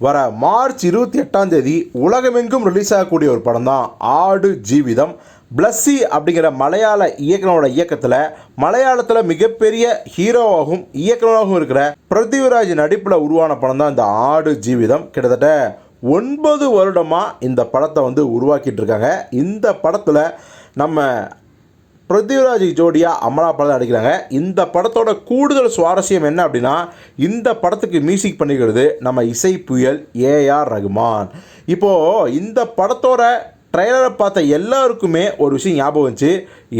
வர மார்ச் இருபத்தி எட்டாம் தேதி உலகமெங்கும் ரிலீஸ் ஆகக்கூடிய ஒரு படம் தான் ஆடு ஜீவிதம். பிளஸ்ஸி அப்படிங்கிற மலையாள இயக்குனரோட இயக்கத்தில் மலையாளத்தில் மிகப்பெரிய ஹீரோவாகவும் இயக்குனராகவும் இருக்கிற பிருத்திவிராஜ் நடிப்பில் உருவான படம் தான் இந்த ஆடு ஜீவிதம். கிட்டத்தட்ட ஒன்பது வருடமாக இந்த படத்தை வந்து உருவாக்கிட்டு இருக்காங்க. இந்த படத்தில் நம்ம பிருத்திவிராஜ் ஜோடியாக அமலா படம் நடிக்கிறாங்க. இந்த படத்தோட கூடுதல் சுவாரஸ்யம் என்ன அப்படின்னா இந்த படத்துக்கு மியூசிக் பண்ணிக்கிறது நம்ம இசை புயல் ஏஆர் ரகுமான். இப்போது இந்த படத்தோட ட்ரெய்லரை பார்த்த எல்லாருக்குமே ஒரு விஷயம் ஞாபகம் வந்துச்சு.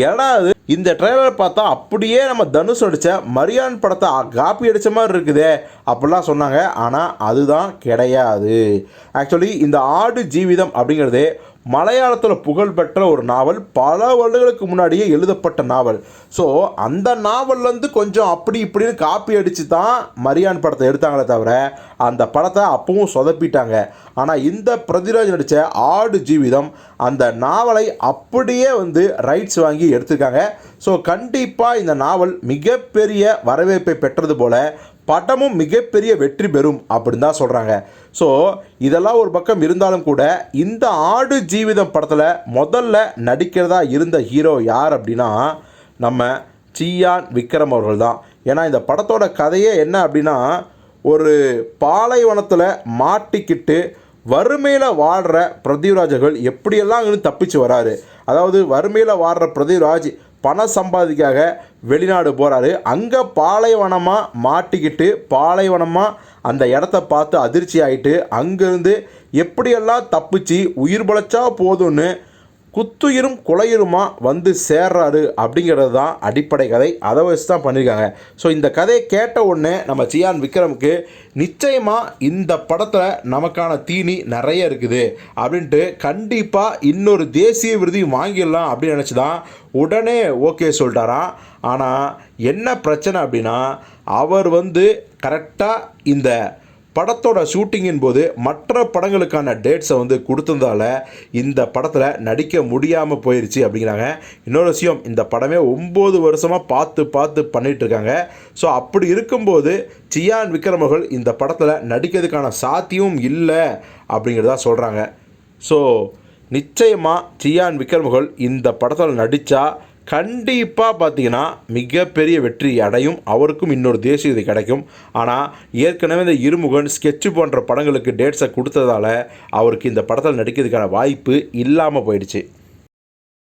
ஏடாவது இந்த ட்ரெய்லரை பார்த்தா அப்படியே நம்ம தனுஷ் அடித்த மரியான் படத்தை காப்பி அடித்த மாதிரி இருக்குதே அப்படிலாம் சொன்னாங்க. ஆனால் அதுதான் கிடையாது. ஆக்சுவலி இந்த ஆடு ஜீவிதம் அப்படிங்கிறது மலையாளத்தில் புகழ்பெற்ற ஒரு நாவல் பல வருடங்களுக்கு முன்னாடியே எழுதப்பட்ட நாவல். ஸோ அந்த நாவல்லேருந்து கொஞ்சம் அப்படி இப்படின்னு காப்பி அடித்து தான் மரியான் படத்தை எடுத்தாங்களே தவிர அந்த படத்தை அப்பவும் சொதப்பிட்டாங்க. ஆனால் இந்த பிரதிராஜ் நடித்த ஆடு ஜீவிதம் அந்த நாவலை அப்படியே வந்து ரைட்ஸ் வாங்கி எடுத்திருக்காங்க. ஸோ கண்டிப்பாக இந்த நாவல் மிகப்பெரிய வரவேற்பை பெற்றது போல் படமும் மிகப்பெரிய வெற்றி பெறும் அப்படின்னு தான் சொல்கிறாங்க ஸோ இதெல்லாம் ஒரு பக்கம் இருந்தாலும் கூட இந்த ஆடு ஜீவிதம் படத்தில் முதல்ல நடிக்கிறதா இருந்த ஹீரோ யார் அப்படின்னா நம்ம சியான் விக்ரம் அவர்கள் தான். ஏன்னா இந்த படத்தோட கதையே என்ன அப்படின்னா ஒரு பாலைவனத்தில் மாட்டிக்கிட்டு வறுமையில் வாழ்கிற பிரதிராஜர்கள் எப்படியெல்லாம் தப்பிச்சு வராரு? அதாவது வறுமையில் வாழ்கிற பிரதிராஜ் பண சம்பாதிக்காக வெளிநாடு போகிறாரு அங்கே பாலைவனமாக மாட்டிக்கிட்டு பாலைவனமாக அந்த இடத்த பார்த்து அதிர்ச்சி ஆகிட்டு அங்கேருந்து எப்படியெல்லாம் தப்பிச்சு உயிர் பழச்சா போதும்னு குத்துயிரும் குலையுருமா வந்து சேர்றாரு அப்படிங்கிறது தான் அடிப்படை கதை. அதை வச்சு தான் பண்ணியிருக்காங்க. ஸோ இந்த கதையை கேட்ட உடனே நம்ம சியான் விக்ரமுக்கு நிச்சயமாக இந்த படத்தில் நமக்கான தீனி நிறைய இருக்குது அப்படின்ட்டு கண்டிப்பாக இன்னொரு தேசிய விருதையும் வாங்கிடலாம் அப்படின்னு நினச்சி தான் உடனே ஓகே சொல்லிட்டாராம். ஆனால் என்ன பிரச்சனை அப்படின்னா அவர் வந்து கரெக்டாக இந்த படத்தோட ஷூட்டிங்கின் போது மற்ற படங்களுக்கான டேட்ஸை வந்து கொடுத்ததால இந்த படத்தில் நடிக்க முடியாமல் போயிடுச்சு அப்படிங்கிறாங்க. இன்னொரு விஷயம் இந்த படமே ஒம்பது வருஷமாக பார்த்து பார்த்து பண்ணிகிட்ருக்காங்க ஸோ அப்படி இருக்கும்போது சியான் விக்ரம் இந்த படத்தில் நடிக்கிறதுக்கான சாத்தியமும் இல்லை அப்படிங்கிறதா சொல்கிறாங்க ஸோ நிச்சயமாக சியான் விக்ரம் இந்த படத்தில் நடித்தா கண்டிப்பாக பார்த்தீங்கன்னா மிகப்பெரிய வெற்றி அடையும். அவருக்கும் இன்னொரு தேசிய இது கிடைக்கும். ஆனால் ஏற்கனவே இந்த இருமுகன் ஸ்கெட்சு போன்ற படங்களுக்கு டேட்ஸை கொடுத்ததால அவருக்கு இந்த படத்தில் நடிக்கிறதுக்கான வாய்ப்பு இல்லாமல் போயிடுச்சு.